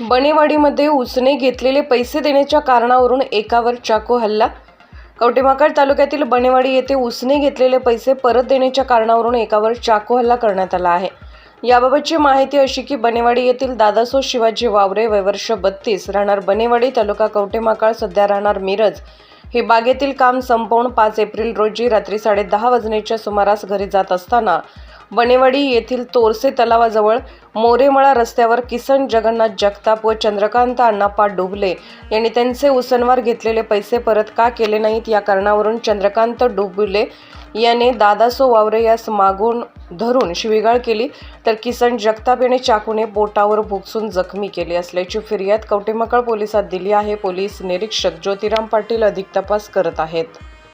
बनेवाडीमध्ये उसने घेतलेले पैसे देण्याच्या कारणावरून एकावर चाकू हल्ला. कवटेमाकाळ तालुक्यातील बनेवाडी येथे उसने घेतलेले पैसे परत देण्याच्या कारणावरून एकावर चाकू हल्ला करण्यात आला आहे. याबाबतची माहिती अशी की बनेवाडी येथील दादासो शिवाजी वावरे वयवर्ष बत्तीस राहणार बनेवाडी तालुका कवटेमाकाळ सध्या राहणार मिरज. हे बागेतील काम संपवून पाच एप्रिल रोजी रात्री साडेदहा वाजण्याच्या सुमारास घरी जात असताना बनेवाडी येथील तोरसे तलावाजवळ मोरेमळा रस्त्यावर किसन जगन्नाथ जगताप व चंद्रकांत अण्णाप्पा डुबले. यांनी त्यांचे उसनवार घेतलेले पैसे परत का केले नाहीत? या कारणावरून चंद्रकांत डुबले. याने दादासो वावरे यास मागून धरून शिवीगाळ केली. तर किसन जगताप याने चाकूने पोटावर भुकसून जखमी केली असल्याची फिर्याद कवटेमकळ पोलिसात दिली आहे. पोलीस निरीक्षक ज्योतिराम पाटील अधिक तपास करत आहेत.